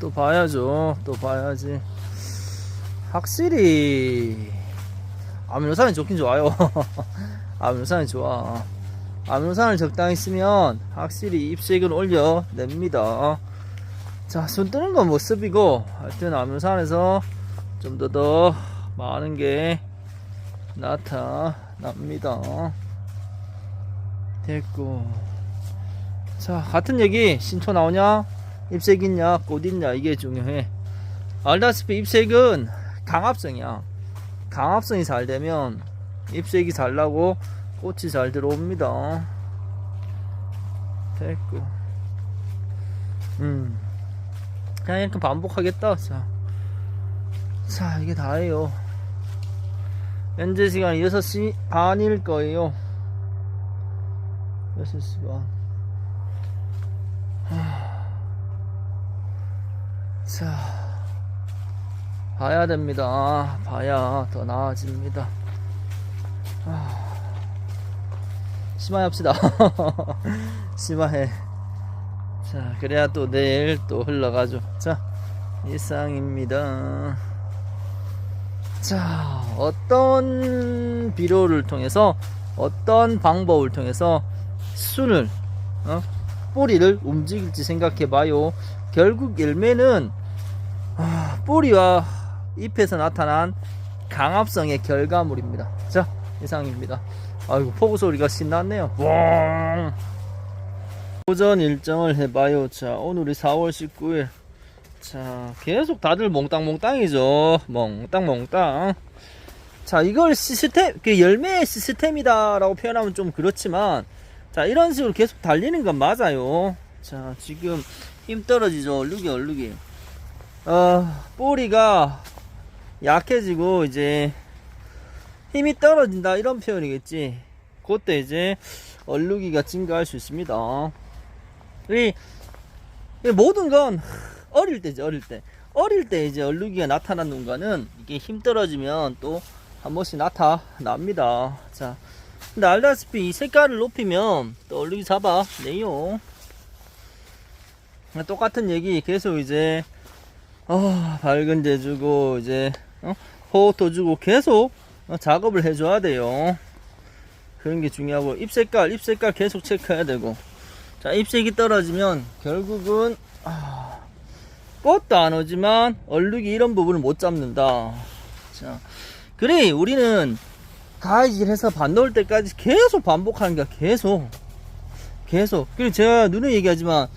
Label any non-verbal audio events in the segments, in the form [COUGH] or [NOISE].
또 봐야죠. 또 봐야지. 확실히 아미노산이 좋긴 좋아요. [LAUGHS] 아미노산이 좋아. 아미노산을 적당히 쓰면 확실히 입색은 올려냅니다. 자, 손 뜨는 건 모습이고 하여튼 아미노산에서 좀 더 더 많은 게 나타납니다. 됐고. 자, 같은 얘기 신초 나오냐? 입색 있냐? 꽃 있냐? 이게 중요해. 알다시피 입색은 강합성이야. 강합성이 잘 되면 ip색이 잘 나고 꽃이 잘 들어옵니다. 됐고. 음. 그냥 이렇게 반복하겠다. 자. 자, 이게 다예요. 현재 시간 6시 반일 거예요. 6시 반. 하... 자. 봐야 됩니다. 봐야 더 나아집니다. 아, 심화해 합시다. [LAUGHS] 심화해. 자, 그래야 또 내일 또 흘러가죠. 자, 이상입니다. 자, 어떤 비료를 통해서 어떤 방법을 통해서 순을 어? 뿌리를 움직일지 생각해 봐요. 결국 열매는 아, 뿌리와 잎에서 나타난 강압성의 결과물입니다. 자, 이상입니다. 아이고, 포구 소리가 신났네요. 咣! 오전 일정을 해봐요. 자, 오늘이 4월 19일. 자, 계속 다들 몽땅몽땅이죠. 몽땅몽땅. 자, 이걸 시스템, 그 열매의 시스템이다라고 표현하면 좀 그렇지만, 자, 이런 식으로 계속 달리는 건 맞아요. 자, 지금 힘 떨어지죠. 얼룩이, 얼룩이. 어, 뿌리가 약해지고 이제 힘이 떨어진다 이런 표현이겠지. 그때 이제 얼룩이가 증가할 수 있습니다. 이, 이 모든 건 어릴 때죠, 어릴 때. 어릴 때 이제 얼룩이가 나타나는 거는 이게 힘 떨어지면 또 한 번씩 나타납니다. 자, 근데 알다시피 이 색깔을 높이면 또 얼룩이 잡아내요. 똑같은 얘기 계속 이제 어, 밝은 데 주고 이제 어? 호흡도 주고 계속 어, 작업을 해줘야 돼요. 그런 게 중요하고 잎 색깔, 잎 색깔 계속 체크해야 되고 자 잎색이 떨어지면 결국은 아, 꽃도 안 오지만 얼룩이 이런 부분을 못 잡는다. 자 그래 우리는 가위질 해서 반 넣을 때까지 계속 반복하는 게 계속 계속 그리고 제가 눈에 얘기하지만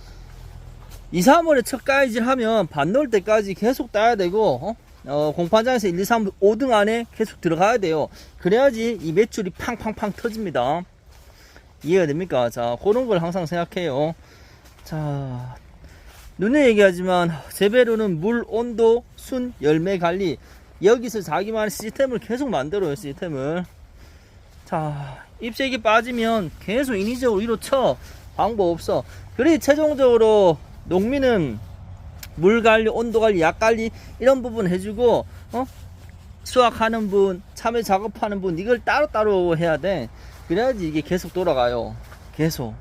2, 3월에 첫 가위질 하면 반 넣을 때까지 계속 따야 되고 어? 어, 공판장에서 1, 2, 3, 5등 안에 계속 들어가야 돼요. 그래야지 이 매출이 팡팡팡 터집니다. 이해가 됩니까? 자 그런 걸 항상 생각해요. 자 눈에 얘기하지만 재배로는 물 온도 순 열매 관리. 여기서 자기만의 시스템을 계속 만들어요 시스템을. 자 잎색이 빠지면 계속 인위적으로 위로 쳐 방법 없어. 그래 최종적으로 농민은 물 관리, 온도 관리, 약 관리 이런 부분 해주고 어? 수확하는 분, 참외 작업하는 분 이걸 따로따로 해야 돼. 그래야지 이게 계속 돌아가요. 계속.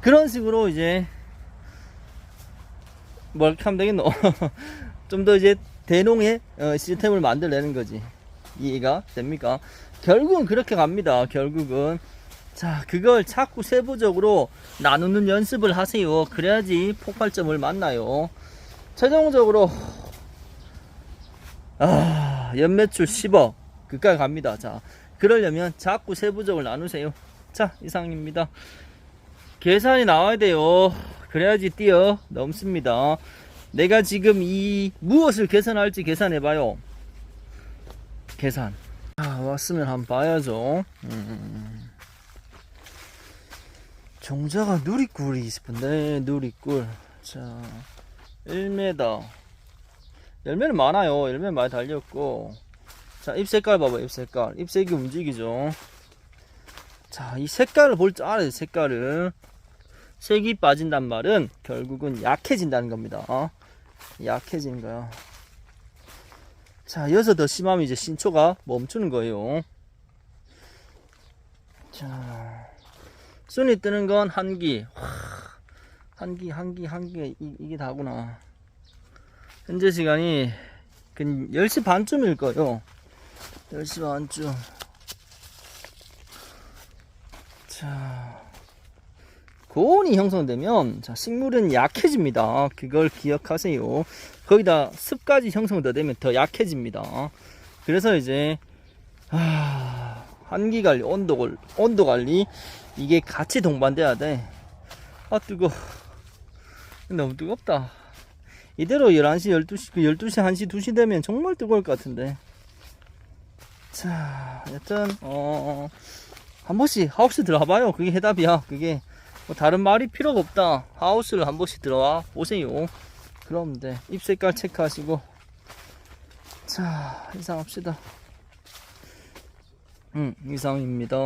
그런 식으로 이제 뭘 하면 되겠노? [LAUGHS] 좀 더 이제 대농의 어, 시스템을 만들어내는 거지. 이해가 됩니까? 결국은 그렇게 갑니다. 결국은. 자, 그걸 자꾸 세부적으로 나누는 연습을 하세요. 그래야지 폭발점을 만나요. 최종적으로, 아, 연매출 10억. 그까지 갑니다. 자, 그러려면 자꾸 세부적으로 나누세요. 자, 이상입니다. 계산이 나와야 돼요. 그래야지 뛰어 넘습니다. 내가 지금 이 무엇을 계산할지 계산해 봐요. 계산. 아, 왔으면 한번 봐야죠. 음. 종자가 누리꿀이 싶은데 누리꿀. 자 1m 열매는 많아요. 열매 많이 달렸고. 자잎 색깔 봐봐 잎 색깔. 잎 색이 움직이죠. 자 이 색깔을 볼 줄 알아요 색깔을. 색이 빠진단 말은 결국은 약해진다는 겁니다. 어? 약해지는 거야. 자 여기서 더 심하면 이제 신초가 멈추는 거예요. 자 순이 뜨는 건 한기. 한기, 한기, 한기, 이, 이게 다구나. 현재 시간이 그 10시 반쯤일 거예요. 10시 반쯤. 자, 고온이 형성되면 자, 식물은 약해집니다. 그걸 기억하세요. 거기다 습까지 형성이 되면 더 약해집니다. 그래서 이제 아, 한기 관리, 온도, 관- 온도 관리 이게 같이 동반돼야 돼. 아 뜨거. 너무 뜨겁다. 이대로 11시, 12시, 그 12시, 1시, 2시 되면 정말 뜨거울 것 같은데. 자, 여튼, 어, 한 번씩 하우스 들어가 봐요. 그게 해답이야. 그게, 뭐 다른 말이 필요가 없다. 하우스를 한 번씩 들어와 보세요. 그럼 돼. 잎 색깔 체크하시고. 자, 이상 합시다. 음, 이상입니다.